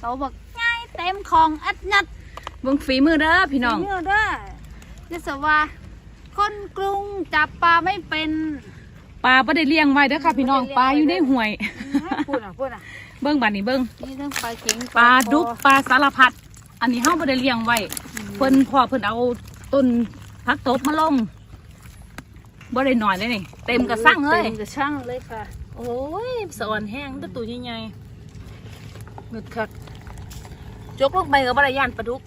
โตบอกง่ายเต็มของอัดยัดเบิ่งฝีมือเด้อพี่น้องเมื่อเด้อยศว่าคนกรุงจับปลาไม่เป็นปลาบ่ได้เลี้ยงไว้เด้อค่ะพี่น้องปลาอยู่ในห้วย พูดอะพูดอะเบิ่งบัดนี้เบิ่งนี่ทั้งปลาเข็งปลาดุกคอปลาสารพัด อันนี้เฮาบ่ได้เลี้ยงไว้เพิ่นพ่อเพิ่นเอาต้นผักตบมาลงบ่ได้น้อยเลยนี่เต็มกระสังเลยเต็มกระช่างเลยค่ะ โอ้ยสะอ่อนแห้งแตะตัวใหญ่ๆมึดคัก จกลงไปกับ่ได้ย่านปลาดุก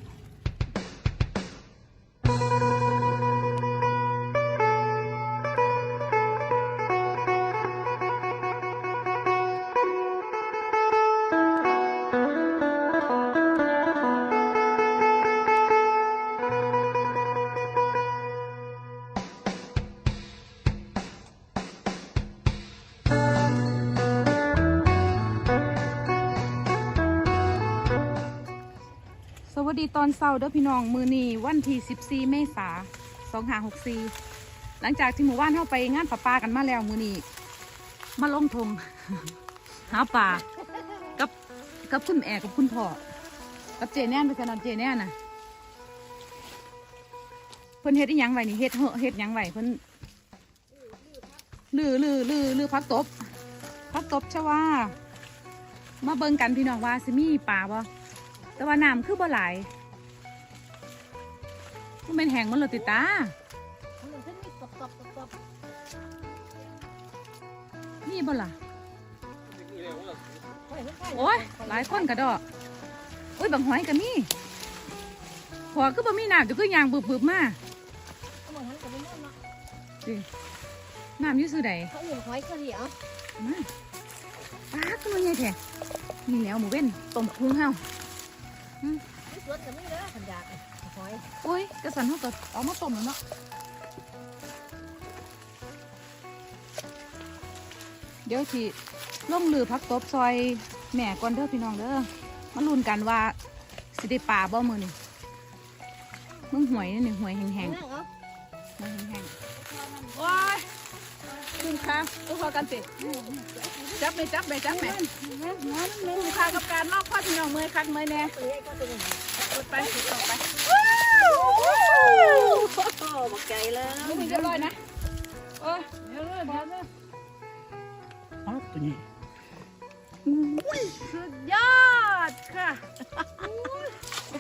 วัสดีตอนเช้าเด้อพี่น้องมือนีวันที่14เมษายน2564 หลังจากที่หมู่บ้านเข้าไปงานปลาปากันมาแล้วมือนีมาลงทง หาปลากับกับคุณแอกับคุณพ่อกับเจแน่นไปขนาดเจแน่นน่ะเพิ่นเฮ็ดอีหยังไว้นี่เฮ็ดเหอะเฮ็ดหยังไว้เพิ่นลือลือลือลือพักตบพักตบชว่า มาเบิ่งกันพี่น้องว่าสิมีปลาบ่ แต่ว่าน้ำคือบ่ไหลายมันเป็นแห้งมันเลยติดตานี่บ่ล่ะโอ้ยหลายคนกระดอกโอ้ยบางหอยก็มีพอก็บ่มีน้ำจะคือยางบึบๆมาสิน้ำอยู่ซื่อใดเขาอยู่หอยเขาเดียวมาปลาก็มันใหญ่แท้นี่แหล้วหมูเว้นต้มพุงเฮา ที่สวนก็มีเด้อขันดากหอยโอ้ยกระสันเขาก็เอามาต้มแล้วเนาะเดี๋ยวที่ล่องลือพักตบซอยแม่ก่อนเด้อพี่น้องเด้อมาลุ้นกันว่าสิได้ปลาบ่มือนี่มึงหวยนี่หนึ่งหวยแห้งๆหวยนั่งเอาแห้งๆโอ้ย คุณคะตัวพอกันติจับไหมจับไหมจับไหมคุณค่ากับการลอกพ่อพี่น้องเมยคักเมยแน่ตัวใหญ่ก็ตัวหนึ่งกดไปกดต่อไปโอ้บักไก่แล้วลูกเรียบร้อยนะโอ้ยเดี๋ยวเลยเดี๋ยวเลยอ๋อตัวนี้สุดยอดค่ะ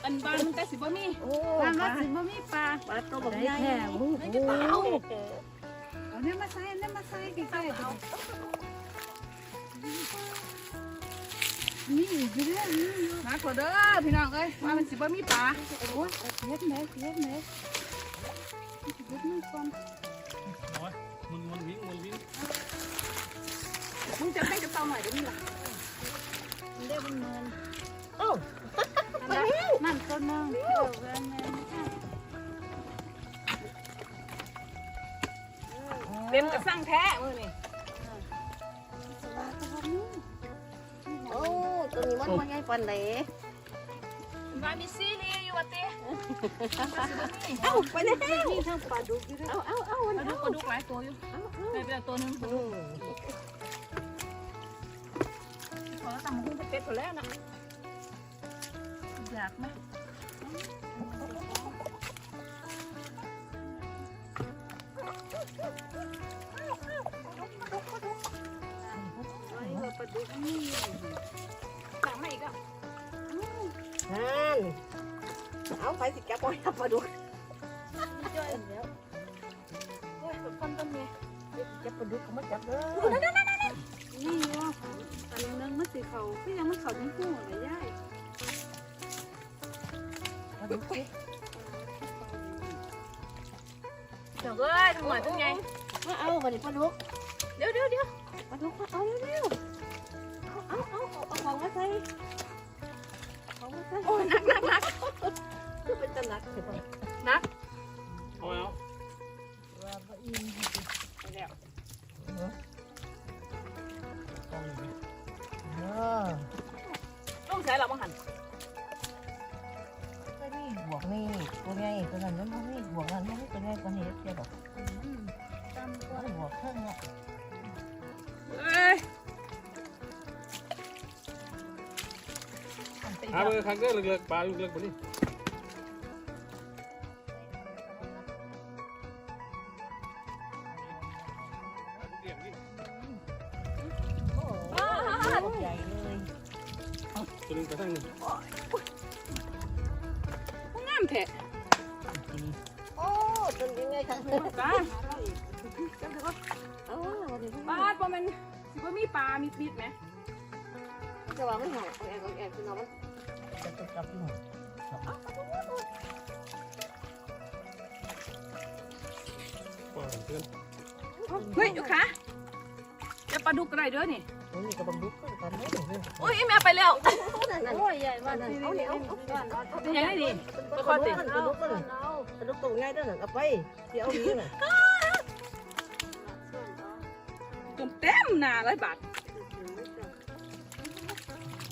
อันบานมันแต่สิบ่มีโอ้ปลาปมาลาสิบ่มีปลาปลาตัวบักใหญ่ได้แค่โอ้โหไม่จะ เนี่ยมาใส่เนี่ยมาใส่ใกล้ๆเอานี่อยู่เรื่องนี้อยู่มากว่าเด้อพี่น้องเอ้ยว่ามันสิบ่มีปลาโอ้ยเฮ็ดแม่เฮ็ดแม่เฮ็ดนี่ก่อนโอ้ยมุนมุนวิ่งมุนวิ่งมึงจะให้กระเต่าหน่อยเดี๋ยวนี้ล่ะมันได้เป็นเงินโอ้นั่นต้นนึงเดี๋ยวแรงแเต็มกระสังแท้มือนี่โอ้ตัวนี้มันมันใหญ่ปันเลยว่ามีซีรีส์อยู่ว่าติเอ้าไปแล้วนี่ทั้งปลาดุกอยู่ด้วยเอาเอาเอาปลาดุกปลาดุกหลายตัวอยู่ได้ไปแล้วตัวหนึงอืมพอแล้วตำหุ้งเป็ดตัวแล้วนะอยากไหม ปลาดุกนี่อยากไหมอีกอะนั่นเอาไปสิจับปล่อยจับปลาดุกย่อยแล้วโอ้ยต้นต้นเนี่ยจับปลาดุกเขามาจับเด้อนี่ว่าอันนึงมันสิเขาคือยังมันเขาทั้งคู่เลยย่ายปลาดุกสิเดี๋ยวเอ้ยทั้งหน่อยทั้งไงมาเอาไปดิปลาดุกเดี๋ยวเดี๋ยวเดี๋ยวปลาดุกมาเอาเร็วๆเอาเอาเอาเอาของมาใส่ของมาใส่โอ้ยหนักหนักหนักคือเป็นตะนักเห็นป่ะหนักเอาแล้วไปแล้วต้องใช้เราบ้างหันก็นี่บวกนี่ตัวนั้นมันไม่ ใหญ่กว่านี้เดียวดอกตามตัวมันบวกเครื่องเนี่ยเอ้ยมันไปหาเบอร์ครั้งเด้อเลิกๆปลาเลิกๆบ่นี่ใหญ่เลยตัวนึงกระทั่งงามแท้โอ้ จนยังไงคะปลาเอ้าวันนี้ปลาบ่แม่นสิบ่มีปลา มีปิดไหมจะวางไม่หายแอบแอบคือน้องมันจะตกกับหนูปล่อยเพื่อนเฮ้ยอยู่ขาจะปลาดุกอะไรเด้อนี่นี่ก็บังลุกกันได้หนูโอ้ยแม่ไปแล้วโอ้ยใหญ่มากนั่นเอานี่เนี่ยเอาเอาเอาเอาเอาเป็นยังไงดีกระลุกกระลุกกระลุกกระ ลุกตัวง่ายด้วยหนึ่งเอาไปเดี๋ยวเอานี้หน่อยจนเต็มหนาเลยบาท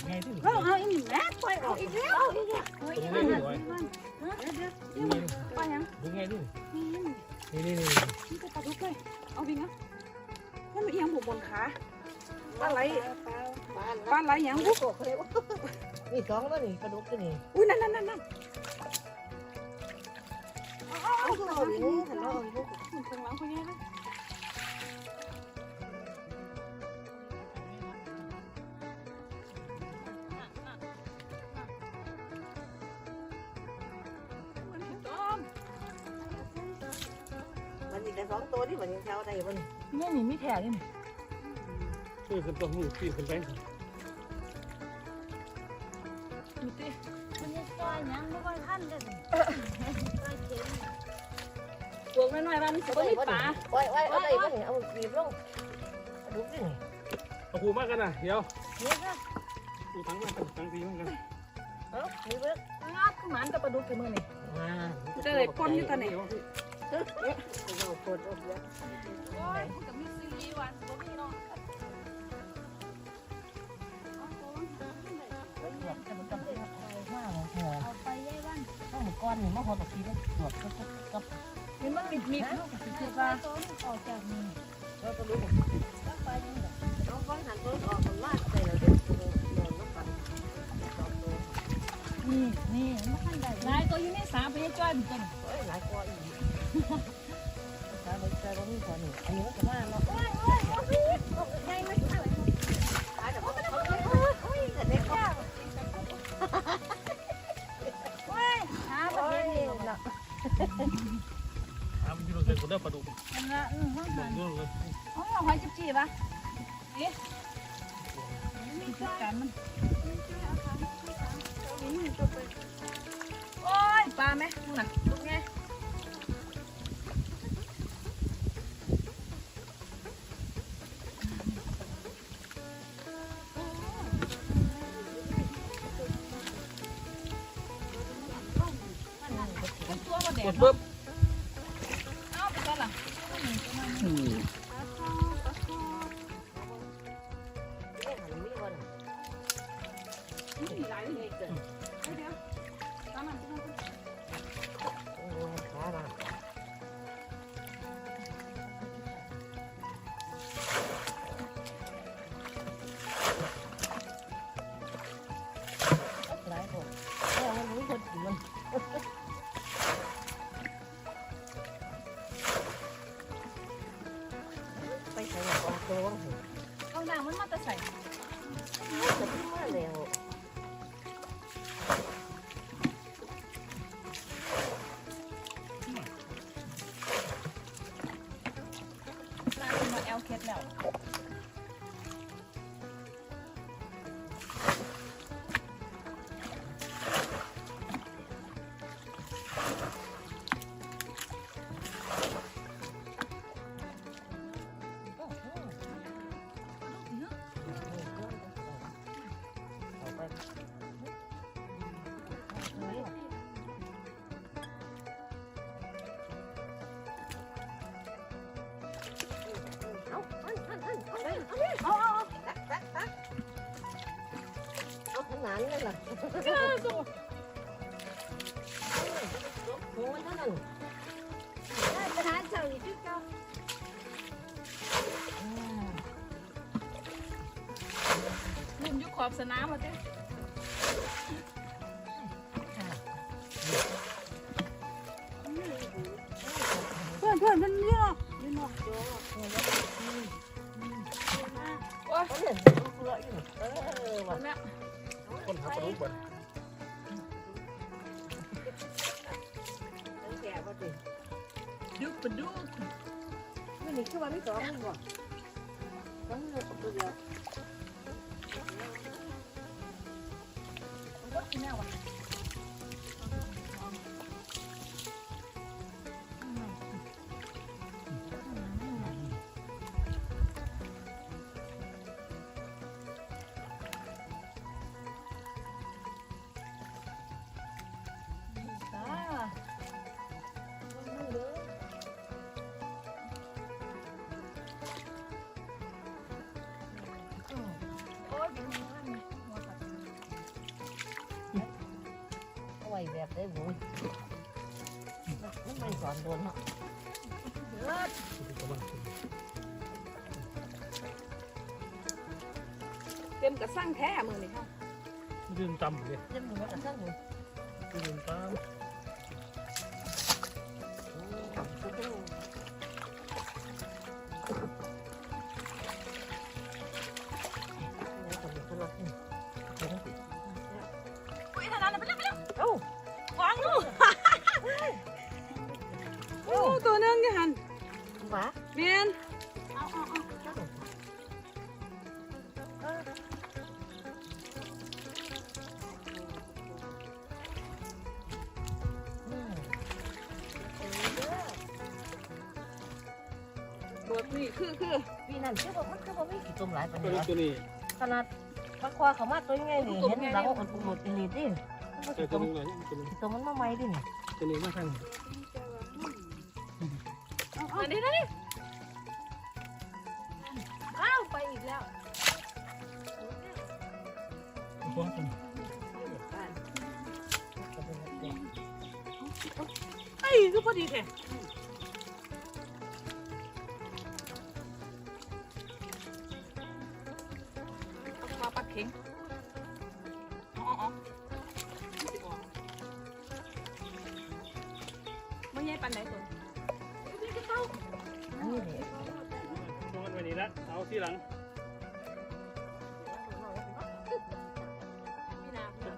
ไงที่เอาเอาอีกแม่ปล่อยเอาอีกแล้วเอาอีกแล้วโอ้ยยังไงมันที่หน่อยเดี๋ยวเดี๋ยวปลายังยังไงที่นี่นี่นี่นี่นี่นี่ก็ปลาดุกเลยเอาวิ่งนะมันมาเอียงผมบนขาปลาไหลบ้านปลาไหลยังลูกโกะเลยนี่สองแล้วนี่กระลุกตัวนี้อุ้ยนั่นนั่นนั่นนั่น เอาตัวเอาอยู่หันเราเอาอยู่มันข้างหลังเขาแย่เลยเหมือนเห็นจอมมันนี่แต่สองตัวที่มันยังแถวได้บ่นี่เนี่ยนี่มีแผลด้วยนี่คือขึ้นตัวหูปีนขึ้นไปดูสิมันจะซอยยังไม่ค่อยทันเลยพว กน้อยๆว่ามันสิบ่มีปลาไว้ไว้เอาได้บ่นี่เอาบีบลงกระลุกนี่เอาหูมากกันนะเดี๋ยวนี่ค่ะหูทั้งมากกันทั้งทีมากกันเอาบีบเลยงาบคือหมันกับปลาดุกกี่มือนี่อ่าจะได้ปนอยู่ตอนนี้เราปวดอกแล้วโอ้ยมันก็มีซีรีส์วันบ่มีเนาะไปหยอกแต่มันจำเป็นมากเลยหัวเอาไปยายวันถ้าหมูก้อนนี่มาพอตกทีแล้วหยอกก็ กับนี่มันมิดมิดลูกสิคือว่าต้นออกจากนี่เราก็รู้แล้วไปยังไงน้องก้อนหันต้นออกมันมากใจเราเด็กตัวโดนน้ำปันสองตัวนี่นี่มันทันได้นายตัวอยู่ในสาไปให้จ้อยมันต้นเฮ้ยหลายกว่าอีกตาใบใจเราไม่พอหนึ่งอันนี้มันจะมาเนาะโอ้ยโอ้ยโอ้ยใหญ่ไม่ เราเดินคนเดินปลาดุกอันละอือห้องหมหัดนเรื่องเลยโอ้ยหอยจิบจีบอะมีจอยกันมันมีจอยเอาทางเอาทางเอาหนีตัวไปโอ้ยปลาไหมดูน่ะดูไงมันตัวมาแดกดดเนาะปุ๊บะปลาคอปลาคอ เอาไปเอาเอาเอาตักตักตักเอาขนาดนั้นล่ะหัวมันเท่านั้นได้ปหาเจ้าอีกที่เจ้าลืมอยุคขอบสนามมาเจ้เพื่อนเพื่อนมันเยอะยืนออ กตัวโอ้ยเห็นเพื่ออยู่เออว่ะแม่คนหาปลาดุกบ่แก่ป่ะดิดุกปะดุกไม่นี่คือว่าไม่สองมันบ่ต้อดตัวเดียวจ้า เอาไว้แบบได้บุญมันไม่สอนโดนเนาะเต็มกระสั่งแท้มือนี่ค่ะยืนจำเลยเล่นมือมันสั่งอยู่ยืนจำ นี่คือคือปีนั้นคือว่ามันคือว่าไม่กี่ตุ่มหลายปานปลานี้ดุกตัวนี้ขนาดปลาควาเขามาตัวใหญ่นี่เห็นหลังมันหมดนี่ดิมันก็เจสิอตัตุ่วมนึงเลยตัวนึงตุ่มมันมาใหม่ดินี่ตัวนี้มาทางเอาเอาอันนี้นะนี่อ้าวไปอีกแล้วตัวตัวไอ้คือพอดีแท้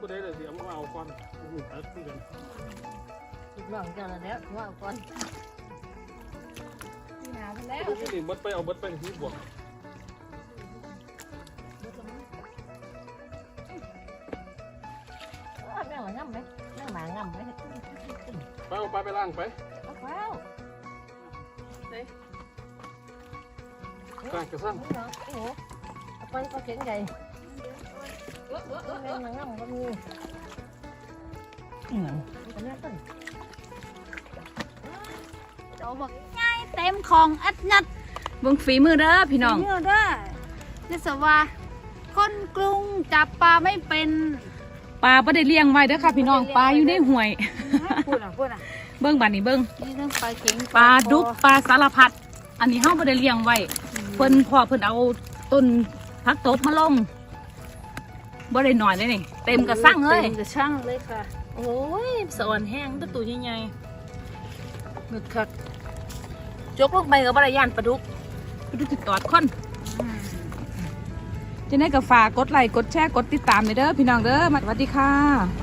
พี่นาถ้ากูได้เลยสิเอามาเอาก่อนหนึ่งตัดที่กันลูกน้องเจ้าแล้วว่าก่อนพี่นาไปแล้วตัวนี้บดไปเอาบดไปที่บวกแม่มาง่ำไหมแม่หมาง่ำไหมไปเอาปลาไปล่างไปเอาเปล่าล่างกระซ้นี่เนาะโอ้โหเอาไปปลาเข็งใหญ่ เออเออเออเอแม่อมาง่ำก็มีอืมอันนี้ต้นเอาบอกง่ายเต็มของอัดงัดเบิ่งฝีมือเด้อพี่น้องเมื่อได้นี่สว่าคนกรุงจับปลาไม่เป็นปลาบ่ได้เลี้ยงไว้เด้อค่ะพี่น้องปลาอยู่ในห้วยพูดอะพูดอะเบิ่งบัดนี้เบิ่งนี่ต้องปลาเข็งปลาดุกปลาสารพัด อันนี้เฮาบ่ได้เลี้ยงไว้เพิ่นพ่อเพิ่นเอาต้นผักตบมาลง บ่ได้น้อยเลยนี่เต็มกระสังเลยเต็มกระช่างเลยค่ะ โอ้ยสะอ่อนแห้งตัวตัวใหญ่ๆมึกคักจกลงไปก็บ่ได้ย่านปลาดุกปลาดุกติดตอดคนจะได้กับฝากกดไลค์กดแชร์กดติดตามเลยเด้อพี่น้องเด้อมาสวัสดีค่ะ